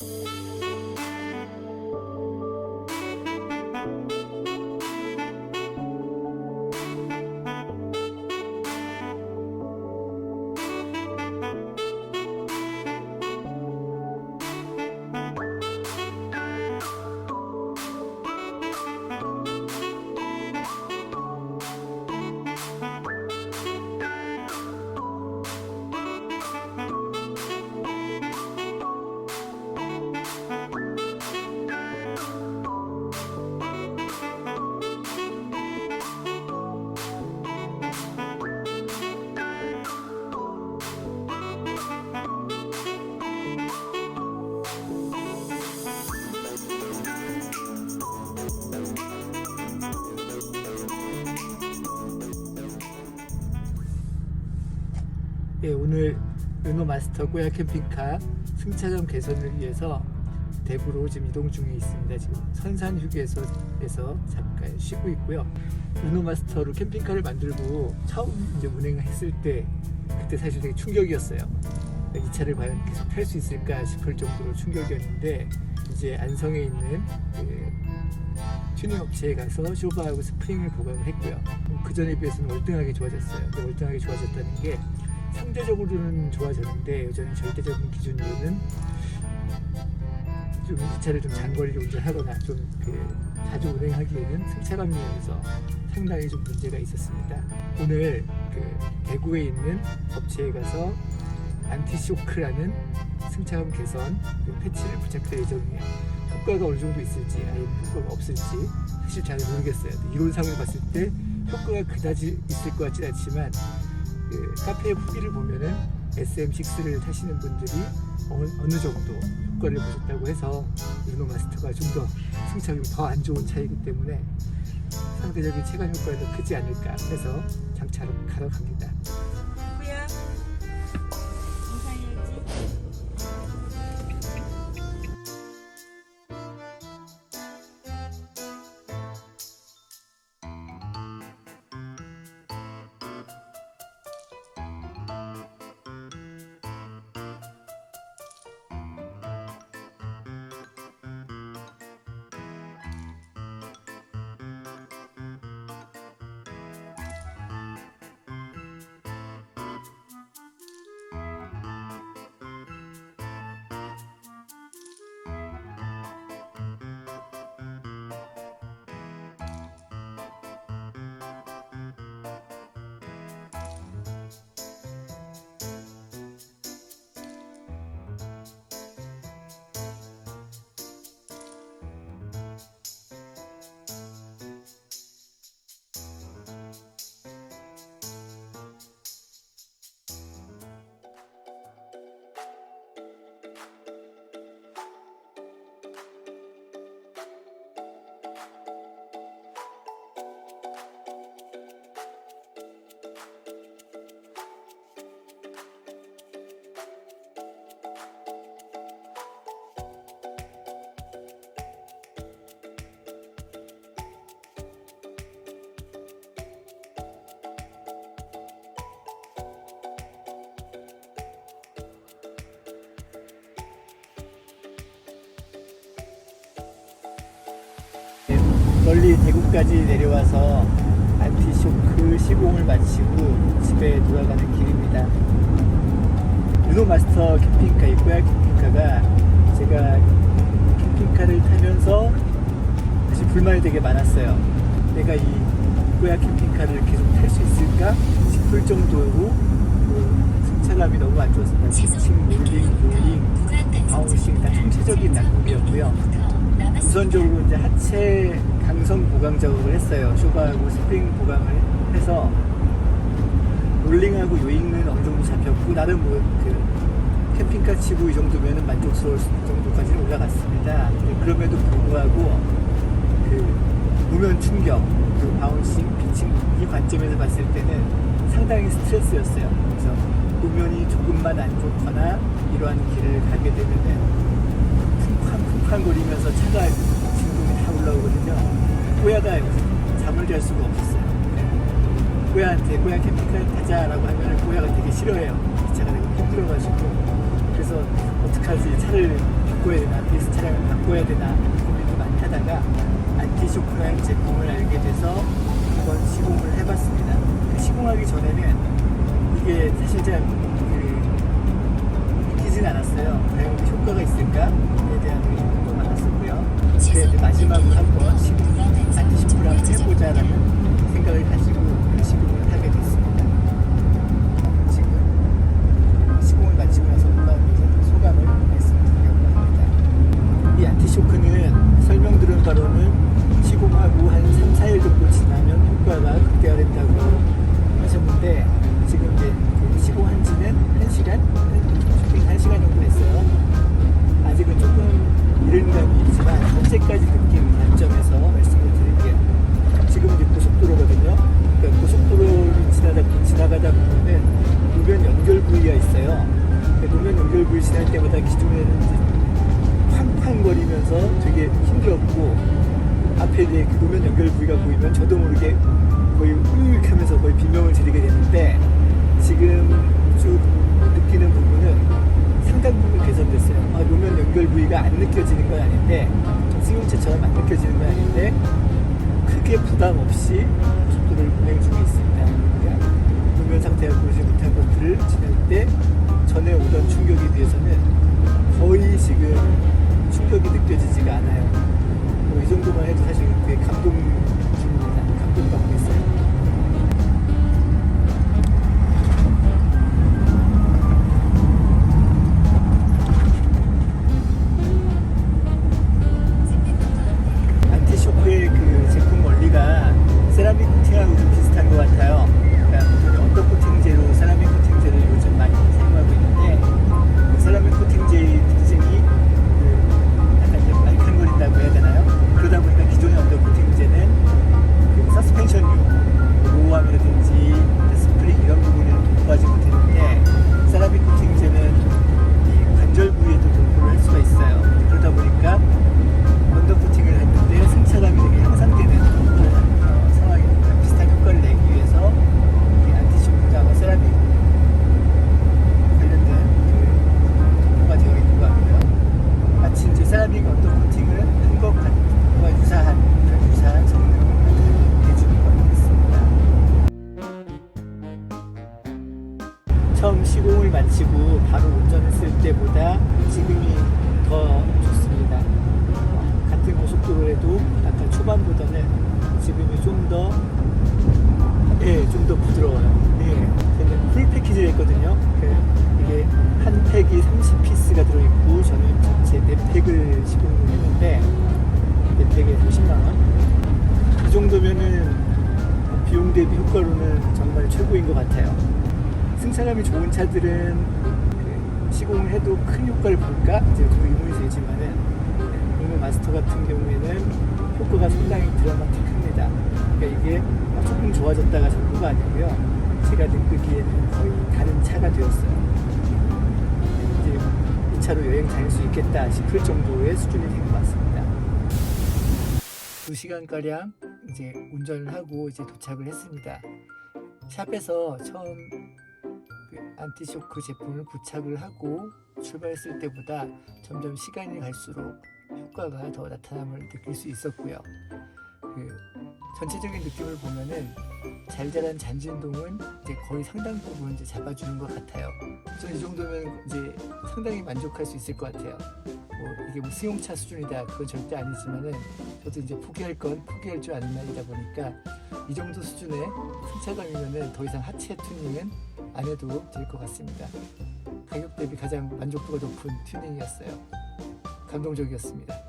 you 예, 오늘 르노 마스터 고야 캠핑카 승차감 개선을 위해서 대구로 지금 이동 중에 있습니다. 지금 선산 휴게소에서 잠깐 쉬고 있고요. 르노 마스터로 캠핑카를 만들고 처음 이제 운행했을 때 그때 사실 되게 충격이었어요. 이 차를 과연 계속 탈 수 있을까 싶을 정도로 충격이었는데 이제 안성에 있는 그 튜닝 업체에 가서 쇼바하고 스프링을 보강을 했고요. 그 전에 비해서는 월등하게 좋아졌어요. 월등하게 좋아졌다는 게 상대적으로는 좋아졌는데 여전히 절대적인 기준으로는 좀이 차를 좀 장거리를 운전하거나 좀 그 자주 운행하기에는 승차감 면에서 상당히 좀 문제가 있었습니다. 오늘 그 대구에 있는 업체에 가서 안티쇼크라는 승차감 개선 그 패치를 부착할 예정이에요. 효과가 어느 정도 있을지 아니면 효과가 없을지 사실 잘 모르겠어요. 이론상으로 봤을 때 효과가 그다지 있을 것 같진 않지만 그 카페 후기를 보면은 SM6를 타시는 분들이 어, 느 정도 효과를 보셨다고 해서 르노 마스터가 좀 더 승차감이 더 안 좋은 차이기 때문에 상대적인 체감 효과가 더 크지 않을까 해서 장차로 가러 갑니다. 멀리 대구까지 내려와서 안티쇼크 시공을 마치고 집에 돌아가는 길입니다. 르노 마스터 캠핑카, 이꼬야 캠핑카가 제가 캠핑카를 타면서 사실 불만이 되게 많았어요. 내가 이 이꼬야 캠핑카를 계속 탈 수 있을까 싶을 정도로 그 승차감이 너무 안 좋았습니다. 피칭, 롤링, 롤링, 바운싱 다 총체적인 낙법이었고요. 우선적으로 이제 하체 강성 보강 작업을 했어요. 쇼바하고 스프링 보강을 해서 롤링하고 요잉은 어느 정도 잡혔고 나름 뭐그 캠핑카 치고 이 정도면은 만족스러울 정도까지는 올라갔습니다. 근데 그럼에도 불구하고 그 노면 충격, 그 바운싱, 피칭 이 관점에서 봤을 때는 상당히 스트레스였어요. 그래서 노면이 조금만 안 좋거나 이러한 길을 가게 되면은 쿵쾅쿵쾅 거리면서 차가 진동이 다 올라오거든요. 꼬야가 잠을 잘 수가 없었어요. 네. 꼬야한테 꼬야 캠핑카를 타자라고 하면 꼬야가 되게 싫어해요. 이 차가 되게 힘들어가지고 그래서 어떡하지 차를 바꿔야 되나 비스 차량을 바꿔야 되나 고민을 많이 하다가 안티쇼크라는 제품을 알게 돼서 한번 시공을 해봤습니다. 그 시공하기 전에는 이게 사실 잘그 믿기진 않았어요. 과연 그 효과가 있을까에 대한 의문 근데 이제 마지막으로 한번 시공 안티쇼크를 한번 해보자라는 생각을 가지고 됐습 앞에 이제 그 노면 연결 부위가 보이면 저도 모르게 거의 으익 하면서 거의 비명을 지르게 되는데 지금 쭉 느끼는 부분은 상당 부분 개선됐어요. 아, 노면 연결 부위가 안 느껴지는 건 아닌데 승용차처럼 안 느껴지는 건 아닌데 크게 부담 없이 때보다 지금이 더 좋습니다. 어, 같은 고속도로에도 아까 초반보다는 지금이 좀 더, 예, 좀 더 부드러워요. 예, 저는 풀 패키지를 했거든요. 그 이게 한 팩이 30피스가 들어있고 저는 전체 4팩을 시공을 했는데 4팩에 30만원? 이 정도면은 비용 대비 효과로는 정말 최고인 것 같아요. 승차감이 좋은 차들은 그 시공을 해도 큰 효과를 볼까? 이제 좀 의문이 되지만은 오늘 마스터 같은 경우에는 효과가 상당히 드라마틱합니다. 그러니까 이게 조금 좋아졌다가 전부가 아니고요. 제가 느끼기에는 거의 다른 차가 되었어요. 이제 이 차로 여행 다닐 수 있겠다 싶을 정도의 수준이 된 것 같습니다. 2시간가량 이제 운전을 하고 이제 도착을 했습니다. 샵에서 처음 그 안티쇼크 제품을 부착을 하고 출발했을 때보다 점점 시간이 갈수록 효과가 더 나타남을 느낄 수 있었고요. 그 전체적인 느낌을 보면은 잘 자란 잔진동은 이제 거의 상당 부분 이제 잡아주는 것 같아요. 저는 이 정도면 이제 상당히 만족할 수 있을 것 같아요. 뭐 이게 뭐 승용차 수준이다 그건 절대 아니지만은 저도 이제 포기할 건 포기할 줄 아는 나이다 보니까 이 정도 수준의 승차감이면은 더 이상 하체 튜닝은 안 해도 될 것 같습니다. 가격 대비 가장 만족도가 높은 튜닝이었어요. 감동적이었습니다.